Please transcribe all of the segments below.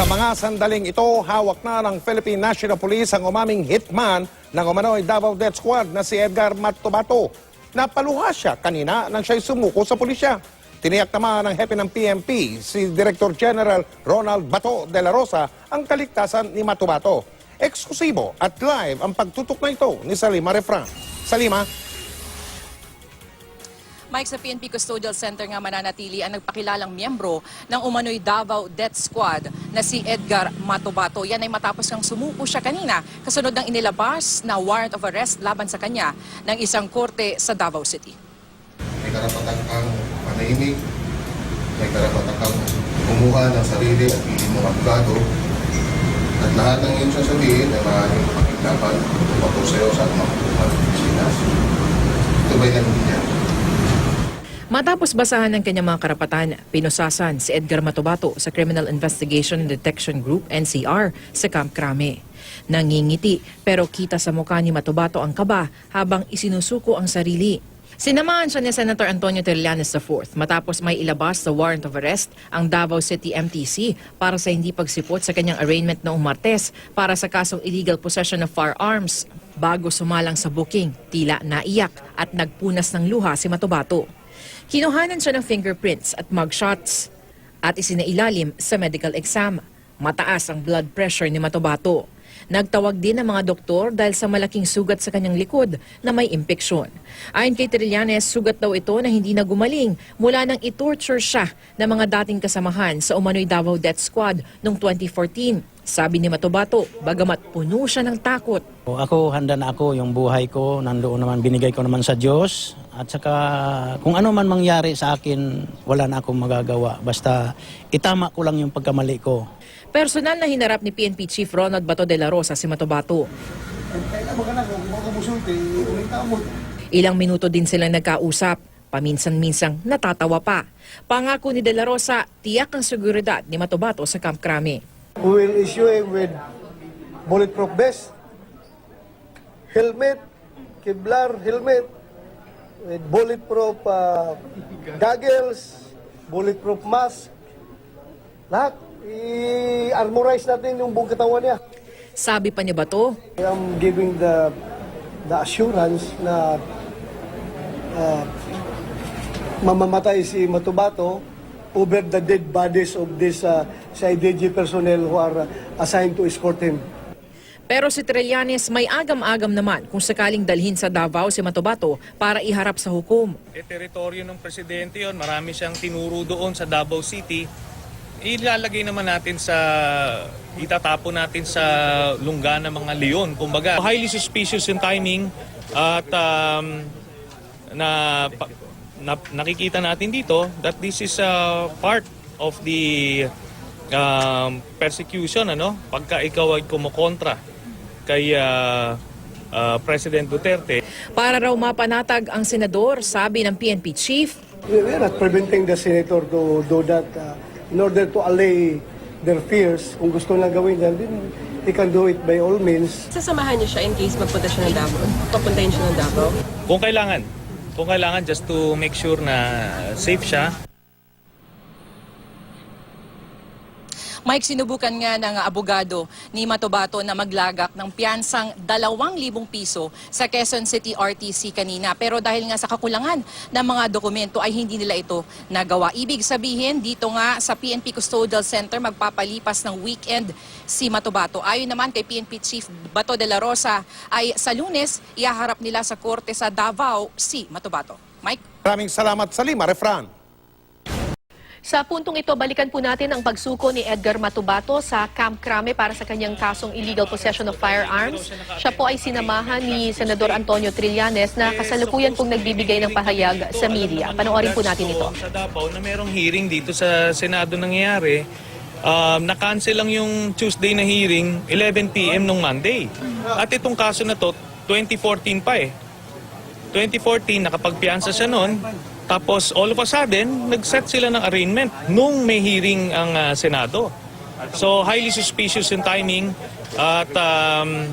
Sa mga sandaling ito, hawak na ng Philippine National Police ang umaming hitman ng umano'y Davao Death Squad na si Edgar Matubato. Napaluha siya kanina nang siya'y sumuko sa pulisya. Tiniyak naman ng hepe ng PMP, si Director General Ronald Bato de la Rosa, ang kaligtasan ni Matubato. Eksklusibo at live ang pagtutok na ito ni Salima Refran. Salima, Mike, sa PNP Custodial Center nga mananatili ang nagpakilalang miyembro ng umano'y Davao Death Squad na si Edgar Matobato. Yan ay matapos kang sumuko siya kanina kasunod ng inilabas na warrant of arrest laban sa kanya ng isang korte sa Davao City. May karapatan kang manahimik, may karapatan kang kumuha ng sarili at hindi mo abogado. At lahat ng iyong sasabihin ay maaaring pakiglaban tungkol sa'yo sa mga Matapos basahan ng kanyang mga karapatan, pinusasan si Edgar Matobato sa Criminal Investigation and Detection Group NCR sa Camp Crame. Nangingiti pero kita sa mukha ni Matobato ang kaba habang isinusuko ang sarili. Sinamahan siya ni Senator Antonio Trillanes IV matapos may ilabas sa warrant of arrest ang Davao City MTC para sa hindi pagsipot sa kanyang arraignment noong Martes para sa kasong illegal possession of firearms. Bago sumalang sa booking, tila naiyak at nagpunas ng luha si Matobato. Kinuhanan siya ng fingerprints at mugshots at isinailalim sa medical exam. Mataas ang blood pressure ni Matobato. Nagtawag din ang mga doktor dahil sa malaking sugat sa kanyang likod na may impeksyon. Ayon kay Trillanes, sugat daw ito na hindi na gumaling mula nang itorture siya ng mga dating kasamahan sa Umano'y Davao Death Squad noong 2014. Sabi ni Matobato, bagamat puno siya ng takot, Ako, handa na ako, yung buhay ko, nandoon naman, binigay ko naman sa Diyos. At saka, kung ano man mangyari sa akin, wala na akong magagawa. Basta, itama ko lang yung pagkamali ko. Personal na hinarap ni PNP Chief Ronald Bato de la Rosa si Matobato. Ilang minuto din silang nagkausap. Paminsan-minsang natatawa pa. Pangako ni De La Rosa, tiyak ang seguridad ni Matobato sa Camp Crame. We will issue him with bulletproof vest, helmet, Kevlar helmet, with bulletproof uh, goggles, bulletproof mask, lahat. I-armorize natin yung buong katawan niya. Sabi pa ni Bato, I'm giving the the assurance na uh, mamamatay si Matubato over the dead bodies of this uh, CIDG personnel who are uh, assigned to escort him. Pero si Trillanes may agam-agam naman kung sakaling dalhin sa Davao si Matobato para iharap sa hukom. eh, teritoryo ng presidente yon, marami siyang tinuro doon sa Davao City. Ilalagay naman natin sa itatapo natin sa lungga ng mga leon. Kumbaga, highly suspicious yung timing at um, na, na nakikita natin dito that this is a part of the um, persecution ano pagka ikaw ay kumukontra kay uh, uh, President Duterte Para raw mapanatag ang senador, sabi ng PNP chief, We are not preventing the senator to do that uh, in order to allay their fears. Kung gusto na gawin yan, then he can do it by all means. Sasamahan niyo siya in case magpunta siya ng Davao? Papuntahin siya ng Davao? Kung kailangan. Kung kailangan just to make sure na safe siya. Mike, sinubukan nga ng abogado ni Matobato na maglagak ng piyansang 2,000 piso sa Quezon City RTC kanina. Pero dahil nga sa kakulangan ng mga dokumento ay hindi nila ito nagawa. Ibig sabihin, dito nga sa PNP Custodial Center magpapalipas ng weekend si Matobato. Ayon naman kay PNP Chief Bato de la Rosa ay sa lunes iaharap nila sa korte sa Davao si Matobato. Mike? maraming salamat Salima Refran. Sa puntong ito, balikan po natin ang pagsuko ni Edgar Matubato sa Camp Crame para sa kanyang kasong illegal possession of firearms. Siya po ay sinamahan ni Senador Antonio Trillanes na kasalukuyan pong nagbibigay ng pahayag sa media. Panoorin po natin ito. Sa Davao na merong hearing dito sa Senado nangyayari, um, na-cancel lang yung Tuesday na hearing 11 p.m. nung Monday. At itong kaso na to, 2014 pa eh. 2014, nakapagpiansa siya noon. Tapos all of a sudden, nag-set sila ng arraignment nung may hearing ang ah, Senado. So highly suspicious yung timing at um,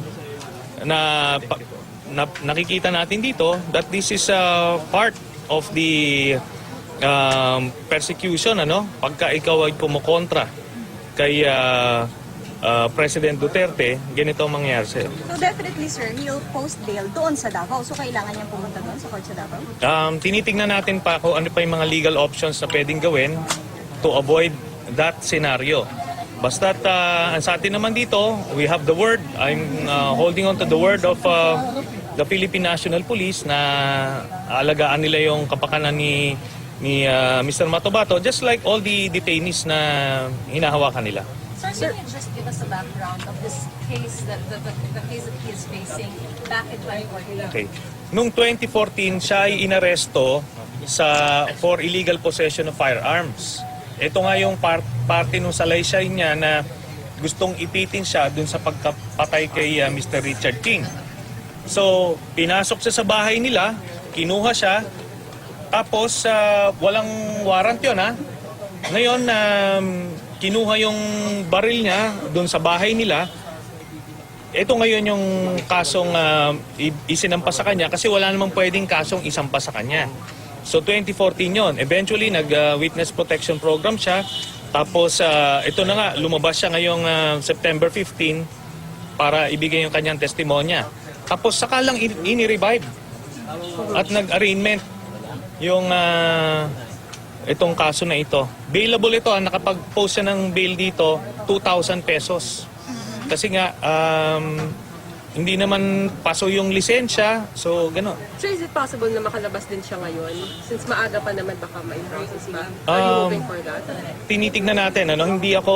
na, na nakikita natin dito that this is a part of the um, persecution ano pagka ikaw ay kumukontra kay ah, ah, President Duterte, ganito ang mangyayari sa'yo. So definitely sir, he'll post bail doon sa Davao. So kailangan niyang pumunta doon sa court sa Davao? Um, tinitingnan natin pa kung ano pa yung mga legal options na pwedeng gawin to avoid that scenario. Basta't uh, sa atin naman dito, we have the word. I'm uh, holding on to the word of uh, the Philippine National Police na alagaan nila yung kapakanan ni ni uh, Mr. Matobato just like all the detainees na hinahawakan nila. Sir, can you just give us a background of this case, that the, the, the case that he is facing back in 2014? Okay. Noong 2014, siya ay inaresto sa for illegal possession of firearms. Ito nga yung par- parte ng salaysay niya na gustong ipitin siya dun sa pagkapatay kay uh, Mr. Richard King. So, pinasok siya sa bahay nila, kinuha siya, tapos uh, walang warrant yun ha. Ngayon, um, kinuha yung baril niya dun sa bahay nila, ito ngayon yung kasong ah, i- isinampa sa kanya kasi wala namang pwedeng kasong isampa sa kanya. So 2014 yon. Eventually nag-witness protection program siya. Tapos ah, ito na nga, lumabas siya ngayong ah, September 15 para ibigay yung kanyang testimonya. Tapos saka lang in- ini-revive at nag-arraignment yung ah, itong kaso na ito. Bailable ito, ah, nakapag-post siya ng bail dito, 2,000 pesos. Kasi nga, um, hindi naman paso yung lisensya, so gano'n. Sir, is it possible na makalabas din siya ngayon? Since maaga pa naman baka may process pa. Are you Um, hoping for that? Tinitignan natin, ano, hindi ako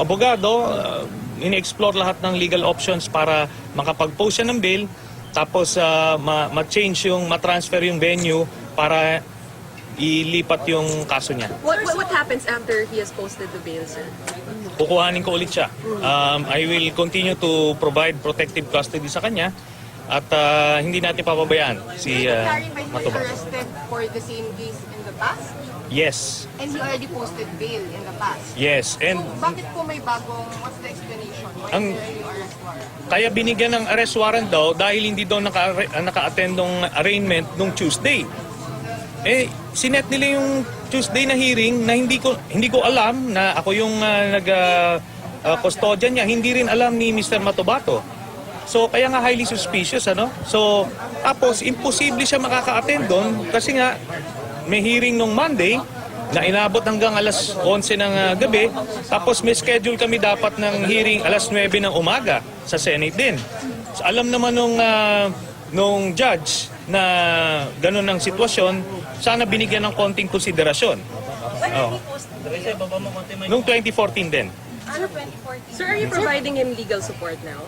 abogado, uh, ini-explore lahat ng legal options para makapag-post siya ng bail, tapos uh, ma- ma-change yung, ma-transfer yung venue para ilipat yung kaso niya. What, what, what happens after he has posted the bail, sir? kukuhanin ko ulit siya. Um, I will continue to provide protective custody sa kanya at uh, hindi natin papabayaan si uh, Matuba. arrested for the same case in the past? Yes, And he already posted bail in the past. yes. And bakit po may bagong, what's the explanation? Why Ang- is there a new arrest warrant? kaya binigyan ng arrest warrant daw dahil hindi daw naka, naka-attend ng arraignment nung Tuesday. Eh, sinet nila yung Tuesday na hearing na hindi ko hindi ko alam na ako yung uh, nag uh, custodian niya. Hindi rin alam ni Mr. Matobato. So, kaya nga highly suspicious, ano? So, tapos, imposible siya makaka-attend doon kasi nga, may hearing nung Monday na inabot hanggang alas 11 ng uh, gabi. Tapos, may schedule kami dapat ng hearing alas 9 ng umaga sa Senate din. So, alam naman nung, uh, nung judge na ganun ang sitwasyon, sana binigyan ng konting konsiderasyon. Oh. Nung 2014 din. Sir, are you providing him legal support now?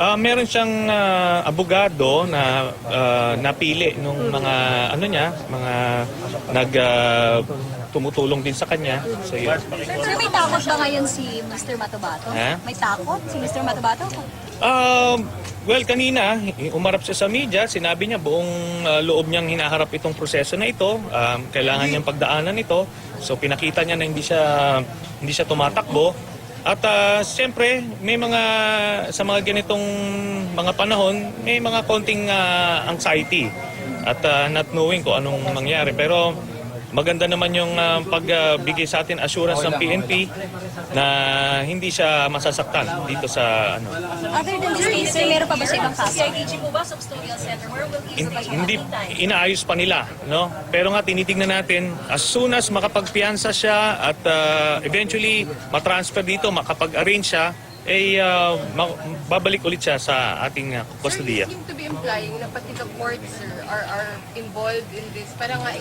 Ah, meron siyang ah, abogado na ah, napili nung mga ano niya, mga nag ah, tumutulong din sa kanya. So yun. Sir, may takot ba ngayon si Mr. Matabato? Ha? May takot si Mr. Matabato? Um, well, kanina, umarap siya sa media, sinabi niya buong uh, loob niyang hinaharap itong proseso na ito, um, kailangan niyang pagdaanan ito. So pinakita niya na hindi siya hindi siya tumatakbo. At uh, siyempre, may mga sa mga ganitong mga panahon, may mga konting uh, anxiety at uh, not knowing kung anong mangyari. Pero maganda naman yung uh, pagbigay sa atin assurance ng PNP na hindi siya masasaktan dito sa ano. Other than this case, sir, meron pa ba siya ibang kaso? CIDG po ba sa custodial center? Where will he Hindi, hindi inaayos pa nila, no? Pero nga tinitingnan natin as soon as makapagpiyansa siya at uh, eventually matransfer dito, makapag-arrange siya, eh uh, ma- babalik ulit siya sa ating uh, kustodiya. seem to be implying na pati the courts sir, are, are involved in this. Parang nga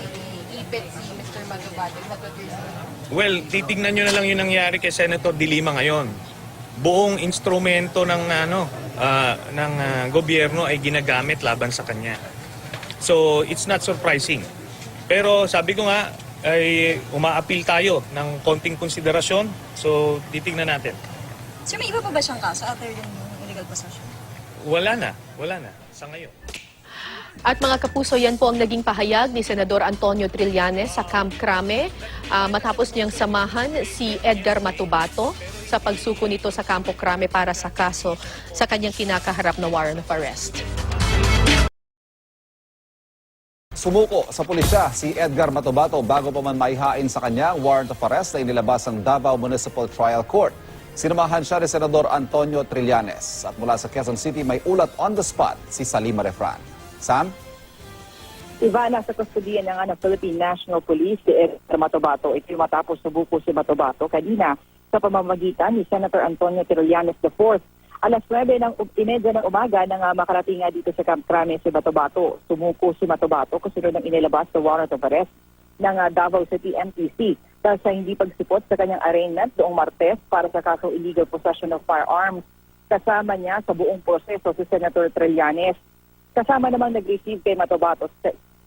iipit si Mr. Matubato. Is that what you're saying? Well, titignan nyo na lang yung nangyari kay Senator Dilima ngayon. Buong instrumento ng ano ah, ng ah, gobyerno ay ginagamit laban sa kanya. So, it's not surprising. Pero sabi ko nga ay umaapil tayo ng konting konsiderasyon. So, titignan natin. Sir, may iba pa ba siyang kaso other than yung illegal possession? Wala na, wala na sa ngayon. At mga kapuso, yan po ang naging pahayag ni Senador Antonio Trillanes sa Camp Crame ah, matapos niyang samahan si Edgar Matubato sa pagsuko nito sa Campo Crame para sa kaso sa kanyang kinakaharap na warrant of arrest. Sumuko sa pulisya si Edgar Matobato bago pa man maihain sa kanya ang warrant of arrest na inilabas ng Davao Municipal Trial Court. Sinamahan siya ni Senador Antonio Trillanes. At mula sa Quezon City, may ulat on the spot si Salima Refran. Sam? Ivana sa kustodiya ng ano, Philippine National Police si Edgar Matobato. Ito yung matapos subuko si Matobato kanina sa pamamagitan ni Senator Antonio Trillanes IV. Alas 9 ng imedya ng umaga nang uh, makarating nga dito sa Camp Crame si Matobato. Sumuko si Matobato kasunod ng inilabas sa warrant of arrest ng uh, Davao City MTC dahil sa hindi pagsipot sa kanyang arraignment doong Martes para sa kasong illegal possession of firearms. Kasama niya sa buong proseso si Senator Trillanes. Kasama namang nag-receive kay Matobato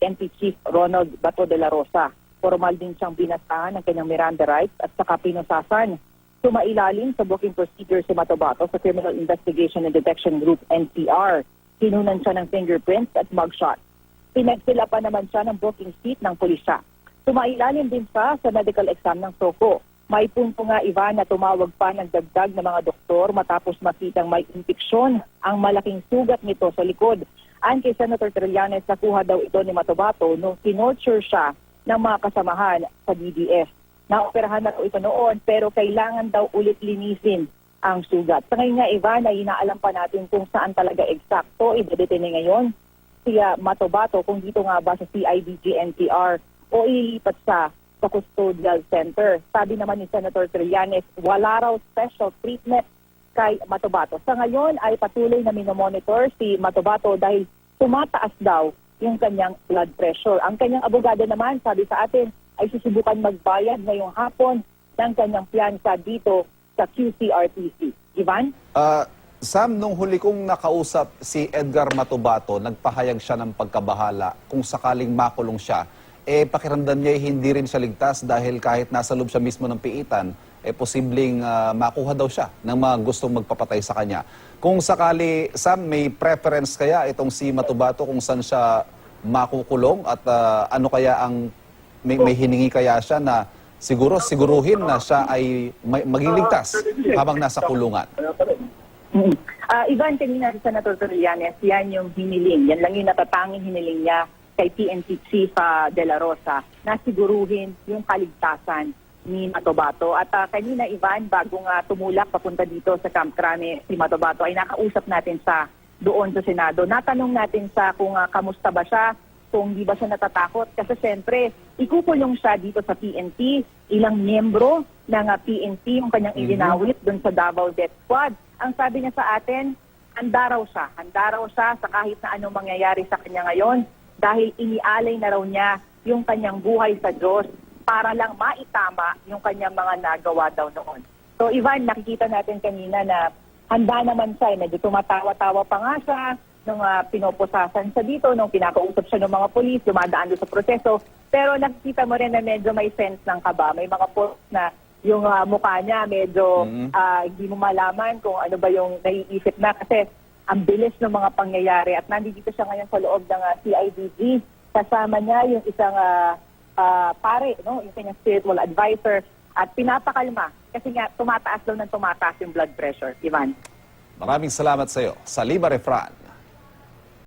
NP Chief Ronald Bato de la Rosa. Formal din siyang binasahan ng kanyang Miranda rights at saka pinusasan. Sumailalim sa booking procedure si Matobato sa Criminal Investigation and Detection Group NCR. Kinunan siya ng fingerprints at mugshot. Pinagsila pa naman siya ng booking seat ng pulisya. Sumailalim din siya sa medical exam ng SOCO. May punto nga Ivan na tumawag pa ng dagdag ng mga doktor matapos makitang may impeksyon ang malaking sugat nito sa likod. Ayon kay Senator Trillanes, nakuha daw ito ni Matobato nung kinorture siya ng mga kasamahan sa DDS. Naoperahan na ito noon pero kailangan daw ulit linisin ang sugat. Sa ngayon nga, Ivan, ay inaalam pa natin kung saan talaga eksakto idedetene ngayon si ah, Matobato kung dito nga ba sa CIDG NCR o ililipat sa sa custodial center. Sabi naman ni Senator Trillanes, wala raw special treatment kay Matobato. Sa ngayon ay patuloy na minomonitor si Matobato dahil tumataas daw yung kanyang blood pressure. Ang kanyang abogado naman, sabi sa atin, ay susubukan magbayad ngayong hapon ng kanyang piyansa dito sa QCRTC. Ivan? Ah, Sam, nung huli kong nakausap si Edgar Matobato, nagpahayag siya ng pagkabahala kung sakaling makulong siya. Eh, pakiramdam niya hindi rin siya ligtas dahil kahit nasa loob siya mismo ng piitan, eh, posibleng ah, makuha daw siya ng mga gustong magpapatay sa kanya. Kung sakali, Sam, may preference kaya itong si Matobato kung saan siya makukulong at ah, ano kaya ang may, may hiningi kaya siya na siguro siguruhin na siya ay may, maging ligtas habang nasa kulungan. Mm. Ah, Ivan, kanina si Senator Trillanes, yan yung hiniling. Yan lang yung natatanging hiniling niya kay PNP Chief ah, De La Rosa na siguruhin yung kaligtasan ni Matobato. At ah, kanina, Ivan, bago nga tumulak papunta dito sa Camp Crame si Matobato, ay nakausap natin sa doon sa Senado. Natanong natin sa kung ah, kamusta ba siya, kung di ba siya natatakot. Kasi siyempre, ikukulong siya dito sa PNP, ilang miyembro ng ah, PNP yung kanyang ilinawit doon sa Davao Death Squad. Ang sabi niya sa atin, handa raw siya. Handa raw siya sa kahit na anong mangyayari sa kanya ngayon dahil inialay na raw niya yung kanyang buhay sa Diyos para lang maitama yung kanyang mga nagawa daw noon. So Ivan, nakikita natin kanina na handa naman siya. eh. Medyo tumatawa-tawa pa nga siya nung uh, pinoposasan siya dito, nung pinakausap siya ng mga polis, dumadaan doon sa proseso. Pero nakikita mo rin na medyo may sense ng kaba. May mga post na yung ah, mukha niya medyo ah, hindi mo malaman kung ano ba yung naiisip na kasi ang bilis ng mga pangyayari at nandito siya ngayon sa loob ng ah, CIDG. Kasama niya yung isang ah, ah, pare, no? yung kanyang spiritual advisor at pinapakalma kasi nga tumataas daw ng tumataas yung blood pressure. Ivan. Maraming salamat sa iyo. Salima Refran.